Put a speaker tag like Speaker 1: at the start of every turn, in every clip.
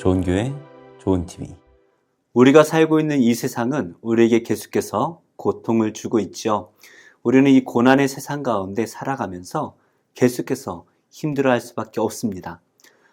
Speaker 1: 좋은 교회, 좋은 TV.
Speaker 2: 우리가 살고 있는 이 세상은 우리에게 계속해서 고통을 주고 있죠. 우리는 이 고난의 세상 가운데 살아가면서 계속해서 힘들어 할 수밖에 없습니다.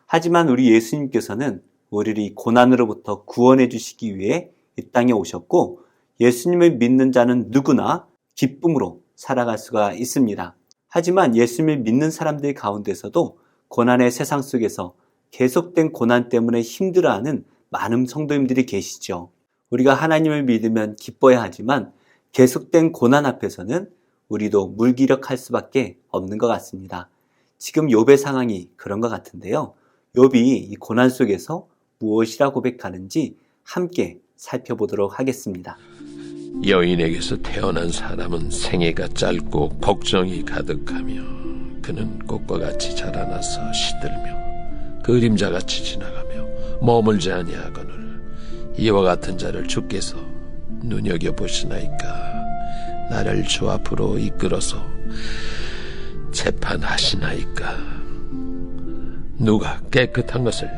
Speaker 2: 하지만 우리 예수님께서는 우리를 이 고난으로부터 구원해 주시기 위해 이 땅에 오셨고 예수님을 믿는 자는 누구나 기쁨으로 살아갈 수가 있습니다. 하지만 예수님을 믿는 사람들 가운데서도 고난의 세상 속에서 계속된 고난 때문에 힘들어하는 많은 성도님들이 계시죠. 우리가 하나님을 믿으면 기뻐야 하지만 계속된 고난 앞에서는 우리도 물기력할 수밖에 없는 것 같습니다. 지금 욥의 상황이 그런 것 같은데요. 욥이 이 고난 속에서 무엇이라 고백하는지 함께 살펴보도록 하겠습니다.
Speaker 3: 여인에게서 태어난 사람은 생애가 짧고 걱정이 가득하며 그는 꽃과 같이 자라나서 시들며 그림자같이 지나가며 머물지 아니하거늘 이와 같은 자를 주께서 눈여겨 보시나이까? 나를 주 앞으로 이끌어서 재판하시나이까? 누가 깨끗한 것을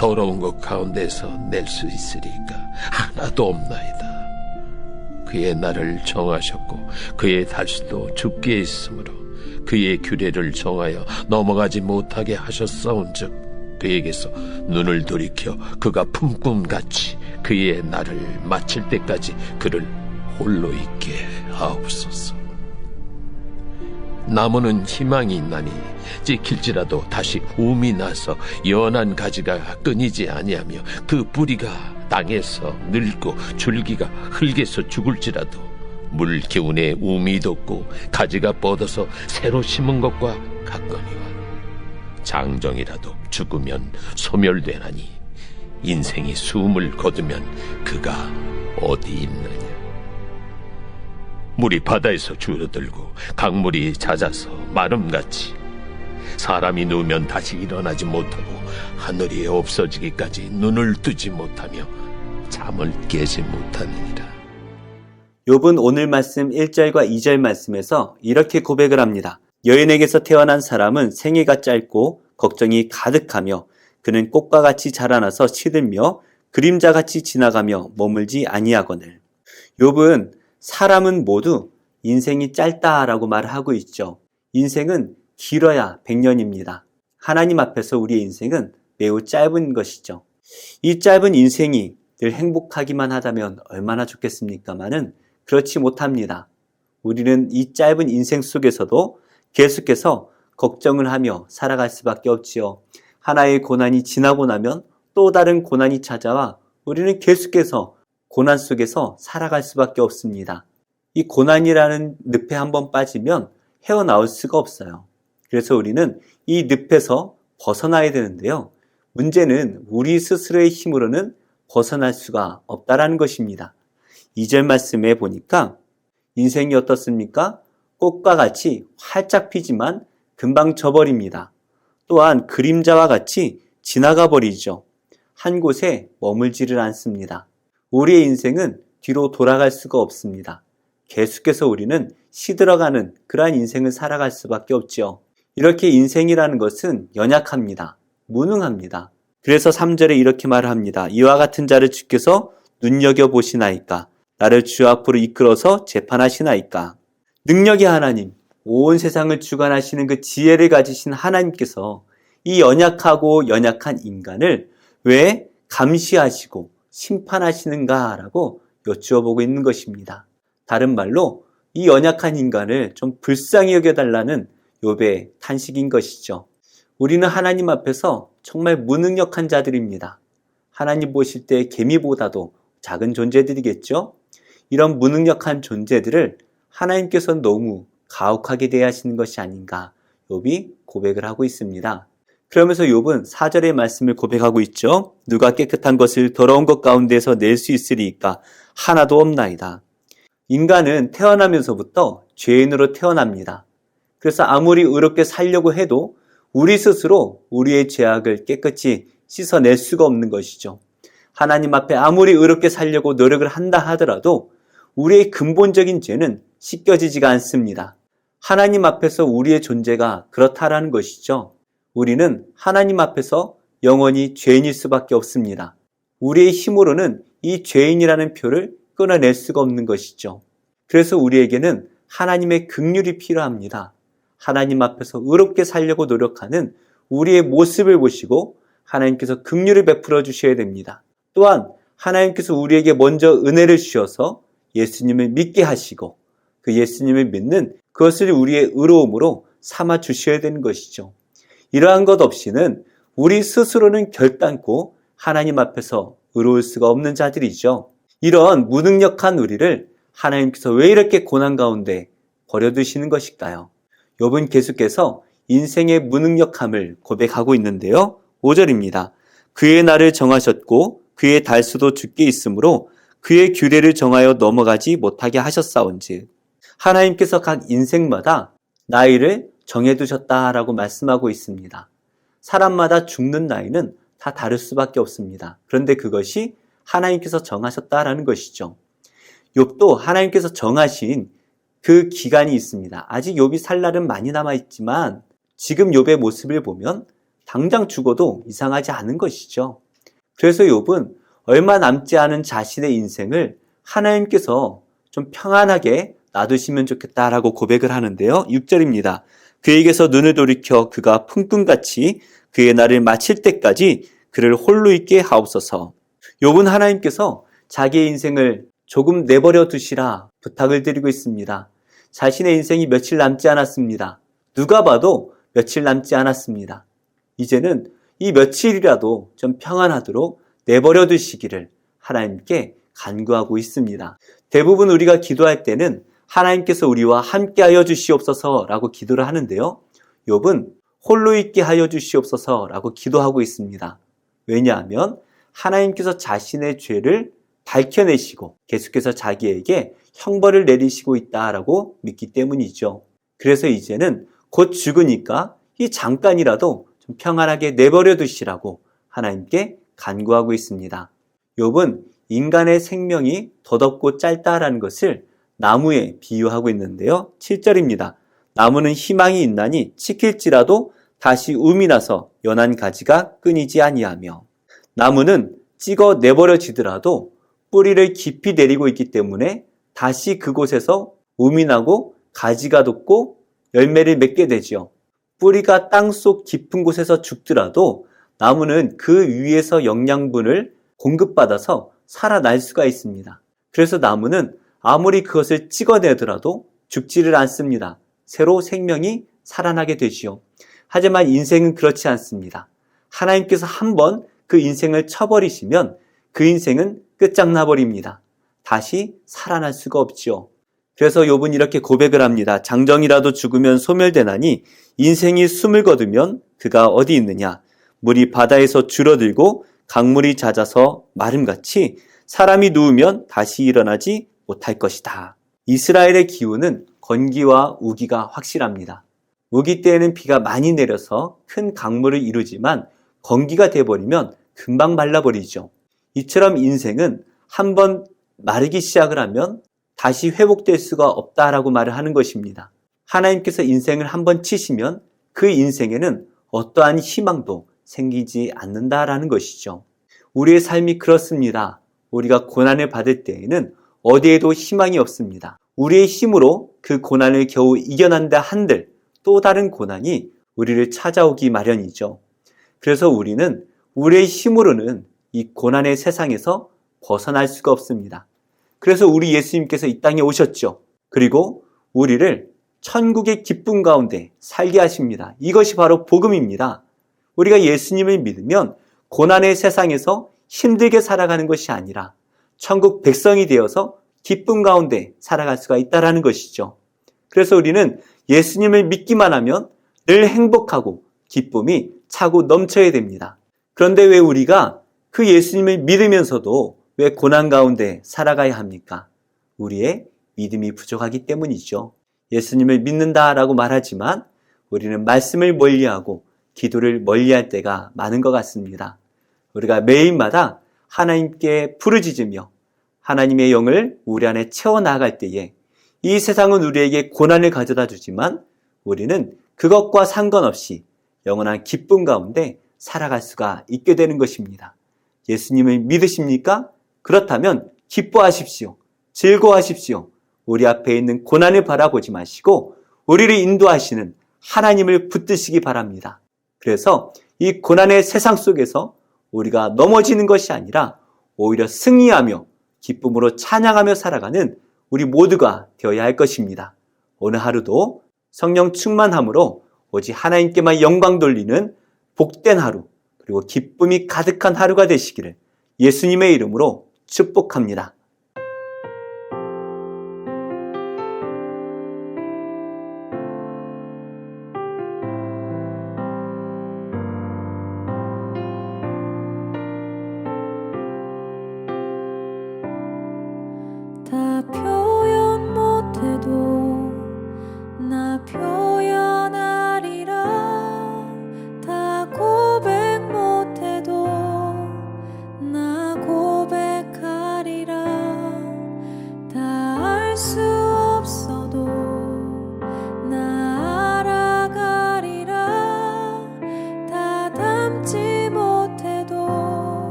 Speaker 3: 더러운 것 가운데서 낼 수 있으리까? 하나도 없나이다. 그의 날을 정하셨고 그의 달수도 죽게 있으므로 그의 규례를 정하여 넘어가지 못하게 하셨사온즉 그에게서 눈을 돌이켜 그가 품꿈같이 그의 날을 마칠 때까지 그를 홀로 있게 하옵소서. 나무는 희망이 있나니 찍힐지라도 다시 움이 나서 연한 가지가 끊이지 아니하며 그 뿌리가 땅에서 늙고 줄기가 흙에서 죽을지라도 물 기운에 움이 돋고 가지가 뻗어서 새로 심은 것과 같거니와 장정이라도 죽으면 소멸되나니 인생이 숨을 거두면 그가 어디 있느냐 물이 바다에서 줄어들고 강물이 잦아서 마름같이 사람이 누우면 다시 일어나지 못하고 하늘이 없어지기까지 눈을 뜨지 못하며 잠을 깨지 못하느니라.
Speaker 2: 욥은 오늘 말씀 1절과 2절 말씀에서 이렇게 고백을 합니다. 여인에게서 태어난 사람은 생애가 짧고 걱정이 가득하며 그는 꽃과 같이 자라나서 시들며 그림자같이 지나가며 머물지 아니하거늘. 욥은 사람은 모두 인생이 짧다라고 말을 하고 있죠. 인생은 길어야 100년입니다. 하나님 앞에서 우리의 인생은 매우 짧은 것이죠. 이 짧은 인생이 늘 행복하기만 하다면 얼마나 좋겠습니까마는 그렇지 못합니다. 우리는 이 짧은 인생 속에서도 계속해서 걱정을 하며 살아갈 수밖에 없지요. 하나의 고난이 지나고 나면 또 다른 고난이 찾아와 우리는 계속해서 고난 속에서 살아갈 수밖에 없습니다. 이 고난이라는 늪에 한번 빠지면 헤어나올 수가 없어요. 그래서 우리는 이 늪에서 벗어나야 되는데요. 문제는 우리 스스로의 힘으로는 벗어날 수가 없다라는 것입니다. 2절 말씀에 보니까 인생이 어떻습니까? 꽃과 같이 활짝 피지만 금방 져버립니다. 또한 그림자와 같이 지나가 버리죠. 한 곳에 머물지를 않습니다. 우리의 인생은 뒤로 돌아갈 수가 없습니다. 계속해서 우리는 시들어가는 그러한 인생을 살아갈 수밖에 없지요. 이렇게 인생이라는 것은 연약합니다. 무능합니다. 그래서 3절에 이렇게 말을 합니다. 이와 같은 자를 주께서 눈여겨보시나이까? 나를 주 앞으로 이끌어서 재판하시나이까? 능력의 하나님, 온 세상을 주관하시는 그 지혜를 가지신 하나님께서 이 연약하고 연약한 인간을 왜 감시하시고 심판하시는가라고 여쭈어보고 있는 것입니다. 다른 말로 이 연약한 인간을 좀 불쌍히 여겨달라는 욥의 탄식인 것이죠. 우리는 하나님 앞에서 정말 무능력한 자들입니다. 하나님 보실 때 개미보다도 작은 존재들이겠죠? 이런 무능력한 존재들을 하나님께서 너무 가혹하게 대하시는 것이 아닌가 욥이 고백을 하고 있습니다. 그러면서 욥은 4절의 말씀을 고백하고 있죠. 누가 깨끗한 것을 더러운 것 가운데서 낼 수 있으리까 하나도 없나이다. 인간은 태어나면서부터 죄인으로 태어납니다. 그래서 아무리 의롭게 살려고 해도 우리 스스로 우리의 죄악을 깨끗이 씻어낼 수가 없는 것이죠. 하나님 앞에 아무리 의롭게 살려고 노력을 한다 하더라도 우리의 근본적인 죄는 씻겨지지가 않습니다. 하나님 앞에서 우리의 존재가 그렇다라는 것이죠. 우리는 하나님 앞에서 영원히 죄인일 수밖에 없습니다. 우리의 힘으로는 이 죄인이라는 표를 끊어낼 수가 없는 것이죠. 그래서 우리에게는 하나님의 긍휼이 필요합니다. 하나님 앞에서 의롭게 살려고 노력하는 우리의 모습을 보시고 하나님께서 긍휼을 베풀어 주셔야 됩니다. 또한 하나님께서 우리에게 먼저 은혜를 주셔서 예수님을 믿게 하시고 그 예수님을 믿는 그것을 우리의 의로움으로 삼아 주셔야 되는 것이죠. 이러한 것 없이는 우리 스스로는 결단코 하나님 앞에서 의로울 수가 없는 자들이죠. 이런 무능력한 우리를 하나님께서 왜 이렇게 고난 가운데 버려두시는 것일까요? 욥은 계속해서 인생의 무능력함을 고백하고 있는데요. 5절입니다. 그의 날을 정하셨고 그의 달수도 죽게 있으므로 그의 규례를 정하여 넘어가지 못하게 하셨사온즉 하나님께서 각 인생마다 나이를 정해두셨다라고 말씀하고 있습니다. 사람마다 죽는 나이는 다 다를 수밖에 없습니다. 그런데 그것이 하나님께서 정하셨다라는 것이죠. 욥도 하나님께서 정하신 그 기간이 있습니다. 아직 욥이 살 날은 많이 남아 있지만 지금 욥의 모습을 보면 당장 죽어도 이상하지 않은 것이죠. 그래서 욥은 얼마 남지 않은 자신의 인생을 하나님께서 좀 평안하게 놔두시면 좋겠다라고 고백을 하는데요. 6절입니다. 그에게서 눈을 돌이켜 그가 풍금같이 그의 날을 마칠 때까지 그를 홀로 있게 하옵소서. 욥은 하나님께서 자기의 인생을 조금 내버려 두시라 부탁을 드리고 있습니다. 자신의 인생이 며칠 남지 않았습니다. 누가 봐도 며칠 남지 않았습니다. 이제는 이 며칠이라도 좀 평안하도록 내버려 두시기를 하나님께 간구하고 있습니다. 대부분 우리가 기도할 때는 하나님께서 우리와 함께하여 주시옵소서라고 기도를 하는데요. 욥은 홀로 있게 하여 주시옵소서라고 기도하고 있습니다. 왜냐하면 하나님께서 자신의 죄를 밝혀내시고 계속해서 자기에게 형벌을 내리시고 있다라고 믿기 때문이죠. 그래서 이제는 곧 죽으니까 이 잠깐이라도 좀 평안하게 내버려 두시라고 하나님께 간구하고 있습니다. 욥은 인간의 생명이 더덥고 짧다라는 것을 나무에 비유하고 있는데요. 7절입니다. 나무는 희망이 있나니 지킬지라도 다시 um이 나서 연한 가지가 끊이지 아니하며 나무는 찍어 내버려지더라도 뿌리를 깊이 내리고 있기 때문에 다시 그곳에서 um이 나고 가지가 돋고 열매를 맺게 되지요. 뿌리가 땅속 깊은 곳에서 죽더라도 나무는 그 위에서 영양분을 공급받아서 살아날 수가 있습니다. 그래서 나무는 아무리 그것을 찍어내더라도 죽지를 않습니다. 새로 생명이 살아나게 되지요. 하지만 인생은 그렇지 않습니다. 하나님께서 한번 그 인생을 쳐버리시면 그 인생은 끝장나 버립니다. 다시 살아날 수가 없지요. 그래서 욥은 이렇게 고백을 합니다. 장정이라도 죽으면 소멸되나니 인생이 숨을 거두면 그가 어디 있느냐? 물이 바다에서 줄어들고 강물이 잦아서 마름같이 사람이 누우면 다시 일어나지 못할 것이다. 이스라엘의 기후는 건기와 우기가 확실합니다. 우기 때에는 비가 많이 내려서 큰 강물을 이루지만 건기가 돼버리면 금방 말라버리죠. 이처럼 인생은 한 번 마르기 시작을 하면 다시 회복될 수가 없다라고 말을 하는 것입니다. 하나님께서 인생을 한 번 치시면 그 인생에는 어떠한 희망도 생기지 않는다라는 것이죠. 우리의 삶이 그렇습니다. 우리가 고난을 받을 때에는 어디에도 희망이 없습니다. 우리의 힘으로 그 고난을 겨우 이겨난다 한들 또 다른 고난이 우리를 찾아오기 마련이죠. 그래서 우리는 우리의 힘으로는 이 고난의 세상에서 벗어날 수가 없습니다. 그래서 우리 예수님께서 이 땅에 오셨죠. 그리고 우리를 천국의 기쁨 가운데 살게 하십니다. 이것이 바로 복음입니다. 우리가 예수님을 믿으면 고난의 세상에서 힘들게 살아가는 것이 아니라 천국 백성이 되어서 기쁨 가운데 살아갈 수가 있다라는 것이죠. 그래서 우리는 예수님을 믿기만 하면 늘 행복하고 기쁨이 차고 넘쳐야 됩니다. 그런데 왜 우리가 그 예수님을 믿으면서도 왜 고난 가운데 살아가야 합니까? 우리의 믿음이 부족하기 때문이죠. 예수님을 믿는다라고 말하지만 우리는 말씀을 멀리하고 기도를 멀리할 때가 많은 것 같습니다. 우리가 매일마다 하나님께 부르짖으며 하나님의 영을 우리 안에 채워 나갈 때에 이 세상은 우리에게 고난을 가져다 주지만 우리는 그것과 상관없이 영원한 기쁨 가운데 살아갈 수가 있게 되는 것입니다. 예수님을 믿으십니까? 그렇다면 기뻐하십시오. 즐거워하십시오. 우리 앞에 있는 고난을 바라보지 마시고 우리를 인도하시는 하나님을 붙드시기 바랍니다. 그래서 이 고난의 세상 속에서 우리가 넘어지는 것이 아니라 오히려 승리하며 기쁨으로 찬양하며 살아가는 우리 모두가 되어야 할 것입니다. 오늘 하루도 성령 충만함으로 오직 하나님께만 영광 돌리는 복된 하루, 그리고 기쁨이 가득한 하루가 되시기를 예수님의 이름으로 축복합니다.
Speaker 4: 다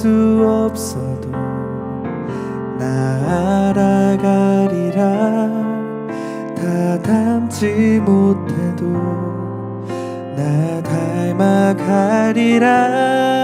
Speaker 4: 수 없어도 나 알아가 리라. 다 담지 못해도 나 닮아가리라